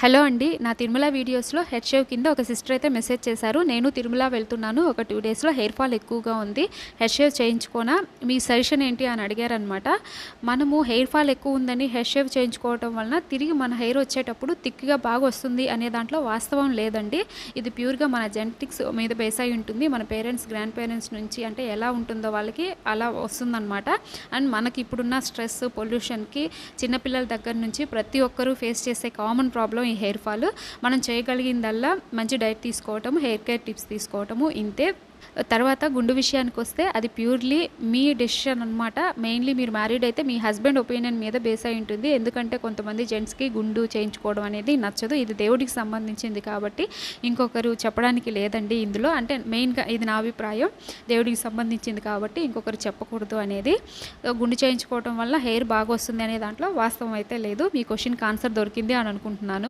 Hello అండి నా తిరుమల వీడియోస్లో హెడ్ షేవ్ కింద ఒక సిస్టర్ అయితే మెసేజ్ చేశారు. నేను తిరుమల వెళ్తున్నాను ఒక టూ డేస్లో హెయిర్ ఫాల్ ఎక్కువగా ఉంది. హెడ్ షేవ్ చేయించుకోనా? మీ సజెషన్ ఏంటి అని అడిగారనమాట మనము హెయిర్ ఫాల్ ఎక్కువ ఉందని హెడ్ షేవ్ చేయించుకోవటం వలన తిరిగి మన హెయిర్ వచ్చేటప్పుడు థిక్గా బాగా వస్తుంది అనే దాంట్లో వాస్తవం లేదండి. ఇది ప్యూర్గా మన జెనెటిక్స్ మీద బేస్ అయి ఉంటుంది. మన పేరెంట్స్ గ్రాండ్ పేరెంట్స్ నుంచి అంటే ఎలా ఉంటుందో వాళ్ళకి అలా వస్తుందన్నమాట. అండ్ మనకి ఇప్పుడున్న స్ట్రెస్ పొల్యూషన్కి చిన్నపిల్లల దగ్గర నుంచి ప్రతి ఒక్కరూ ఫేస్ చేసే కామన్ ప్రాబ్లం ఈ హెయిర్ ఫాల్. మనం చేయగలిగిందల్లా మంచి డైట్ తీసుకోవటము హెయిర్ కేర్ టిప్స్ తీసుకోవటము ఇంతే. తర్వాత గుండు విషయానికి వస్తే అది ప్యూర్లీ మీ డెసిషన్ అనమాట మెయిన్లీ మీరు మ్యారీడ్ అయితే మీ హస్బెండ్ ఒపీనియన్ మీద బేస్ అయి ఉంటుంది. ఎందుకంటే కొంతమంది జెంట్స్కి గుండు చేయించుకోవడం అనేది నచ్చదు. ఇది దేవుడికి సంబంధించింది కాబట్టి ఇంకొకరు చెప్పడానికి లేదండి ఇందులో. అంటే మెయిన్గా ఇది నా అభిప్రాయం. దేవుడికి సంబంధించింది కాబట్టి ఇంకొకరు చెప్పకూడదు అనేది. గుండు చేయించుకోవడం వల్ల హెయిర్ బాగా వస్తుంది అనే దాంట్లో వాస్తవం అయితే లేదు. మీ క్వశ్చన్కి ఆన్సర్ దొరికింది అని అనుకుంటున్నాను.